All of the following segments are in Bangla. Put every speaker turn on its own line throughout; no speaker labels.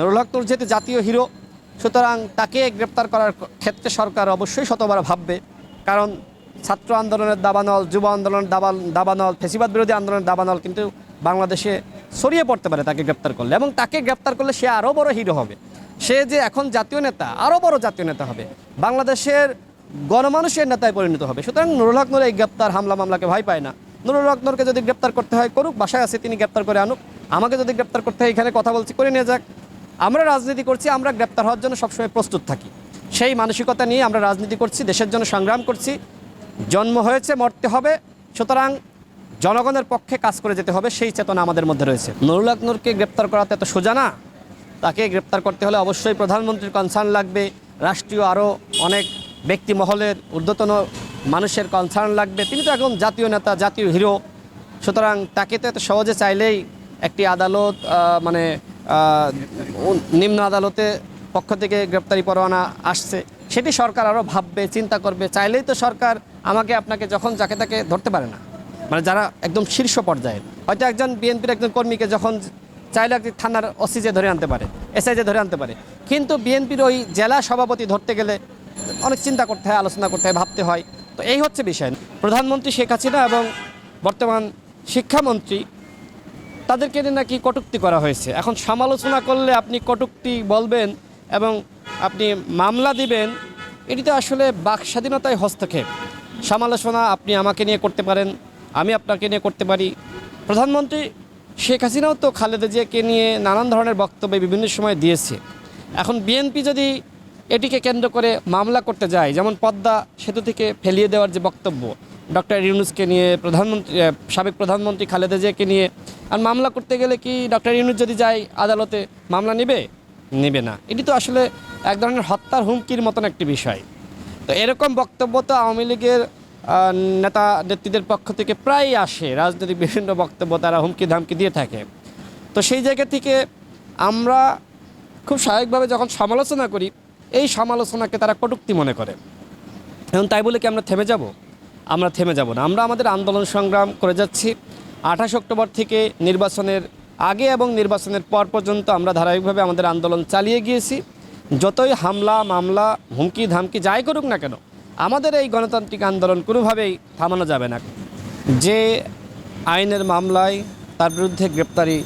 নুরুল হক যেহেতু জাতীয় হিরো, সুতরাং তাকে গ্রেপ্তার করার ক্ষেত্রে সরকার অবশ্যই শতবার ভাববে। কারণ ছাত্র আন্দোলনের দাবানল, যুব আন্দোলনের দাবাল দাবানল, ফেসিবাদ বিরোধী আন্দোলনের দাবানল কিন্তু বাংলাদেশে ছড়িয়ে পড়তে পারে তাকে গ্রেপ্তার করলে এবং তাকে গ্রেপ্তার করলে সে আরও বড় হিরো হবে। সে যে এখন জাতীয় নেতা, আরও বড় জাতীয় নেতা হবে। বাংলাদেশের গণমানুষের নেতায় পরিণত হবে। সুতরাং নুরুল হক এই গ্রেপ্তার হামলা মামলাকে ভয় পায় না। নুরুল হক যদি গ্রেপ্তার করতে হয়, করুক, বাসায় আছে, তিনি গ্রেপ্তার করে আনুক। আমাকে যদি গ্রেপ্তার করতে হয়, এখানে কথা বলছি, করে নিয়ে যাক। আমরা রাজনীতি করছি, আমরা গ্রেপ্তার হওয়ার জন্য সবসময় প্রস্তুত থাকি। সেই মানসিকতা নিয়ে আমরা রাজনীতি করছি, দেশের জন্য সংগ্রাম করছি। জন্ম হয়েছে, মরতে হবে, সুতরাং জনগণের পক্ষে কাজ করে যেতে হবে, সেই চেতনা আমাদের মধ্যে রয়েছে। নুরুল হক নূরকে গ্রেপ্তার করাতে এত সোজা না। তাকে গ্রেপ্তার করতে হলে অবশ্যই প্রধানমন্ত্রীর কনসার্ন লাগবে। রাষ্ট্রীয় আরও অনেক ব্যক্তি মহলের ঊর্ধ্বতন মানুষের কনসার্ন লাগবে। তিনি তো এখন জাতীয় নেতা, জাতীয় হিরো। সুতরাং তাকে তো এত সহজে চাইলেই একটি আদালত মানে নিম্ন আদালতে পক্ষ থেকে গ্রেপ্তারি পরোয়ানা আসছে। সেটি সরকার আরও ভাববে, চিন্তা করবে। চাইলেই তো সরকার আমাকে, আপনাকে যখন যাকে তাকে ধরতে পারে না। মানে যারা একদম শীর্ষ পর্যায়ের। হয়তো একজন বিএনপির একজন কর্মীকে যখন চাইলে একটি থানার ওসিজে ধরে আনতে পারে এসআইজে ধরে আনতে পারে। কিন্তু বিএনপির ওই জেলা সভাপতি ধরতে গেলে অনেক চিন্তা করতে হয়, আলোচনা করতে হয়, ভাবতে হয়। তো এই হচ্ছে বিষয়। প্রধানমন্ত্রী শেখ হাসিনা এবং বর্তমান শিক্ষামন্ত্রী তাদেরকে নিয়ে নাকি কটূক্তি করা হয়েছে। এখন সমালোচনা করলে আপনি কটূক্তি বলবেন এবং আপনি মামলা দিবেন, এটি তো আসলে বাক স্বাধীনতায় হস্তক্ষেপ। সমালোচনা আপনি আমাকে নিয়ে করতে পারেন, আমি আপনাকে নিয়ে করতে পারি। প্রধানমন্ত্রী শেখ হাসিনাও তো খালেদা জিয়াকে নিয়ে নানান ধরনের বক্তব্য বিভিন্ন সময় দিয়েছে। এখন বিএনপি যদি এটিকে কেন্দ্র করে মামলা করতে যায়, যেমন পদ্মা সেতু থেকে ফেলিয়ে দেওয়ার যে বক্তব্য, ডক্টর ইউনুসকে নিয়ে প্রধানমন্ত্রী, সাবেক প্রধানমন্ত্রী খালেদা জিয়াকে নিয়ে আর মামলা করতে গেলে কি ডক্টর ইউনুস যদি যায় আদালতে মামলা নেবে? নেবে না। এটি তো আসলে এক ধরনের হত্যার হুমকির মতন একটি বিষয়। তো এরকম বক্তব্য তো আওয়ামী লীগের নেতা নেত্রীদের পক্ষ থেকে প্রায়ই আসে। রাজনৈতিক বিভিন্ন বক্তব্য তারা হুমকি ধামকি দিয়ে থাকে। তো সেই জায়গা থেকে আমরা খুব স্বাভাবিকভাবে যখন সমালোচনা করি, এই সমালোচনাকে তারা কটূক্তি মনে করে। এখন তাই বলে কি আমরা থেমে যাব? আমরা থেমে যাব না। আমরা আমাদের আন্দোলন সংগ্রাম করে যাচ্ছি। আঠাশ অক্টোবর থেকে নির্বাচনের আগে এবং নির্বাচনের পর পর্যন্ত আমরা ধারাবাহিকভাবে আমাদের আন্দোলন চালিয়ে গিয়েছি। যতই হামলা, মামলা, হুমকি, ধামকি যাই করুক না কেন, আমাদের এই গণতান্ত্রিক আন্দোলন কোনোভাবেই থামানো যাবে না। যে আইনের মামলায় তার বিরুদ্ধে গ্রেপ্তারি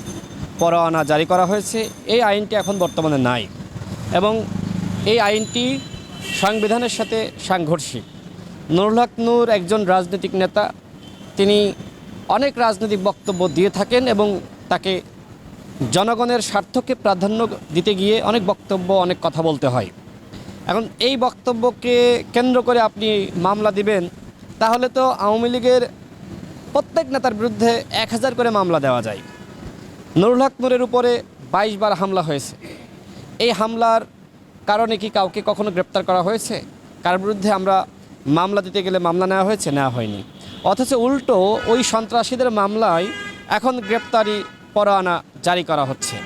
পরোয়ানা জারি করা হয়েছে, এই আইনটি এখন বর্তমানে নাই এবং এই আইনটি সংবিধানের সাথে সাংঘর্ষিক। নুরুল হক নূর একজন রাজনৈতিক নেতা, তিনি অনেক রাজনৈতিক বক্তব্য দিয়ে থাকেন এবং তাকে জনগণের স্বার্থকে প্রাধান্য দিতে গিয়ে অনেক বক্তব্য, অনেক কথা বলতে হয়। এখন এই বক্তব্যকে কেন্দ্র করে আপনি মামলা দিবেন, তাহলে তো আওয়ামী লীগের প্রত্যেক নেতার বিরুদ্ধে এক হাজার করে মামলা দেওয়া যায়। নুরুল হক নূরের উপরে বাইশ বার হামলা হয়েছে। এই হামলার কারণে কি কাউকে কখনো গ্রেপ্তার করা হয়েছে? কার বিরুদ্ধে আমরা মামলা দিতে গেলে মামলা নেওয়া হয়েছে, নেওয়া হয়নি? অথচ উল্টো ওই সন্ত্রাসীদের মামলায় এখন গ্রেপ্তারি পরোয়ানা জারি করা হচ্ছে।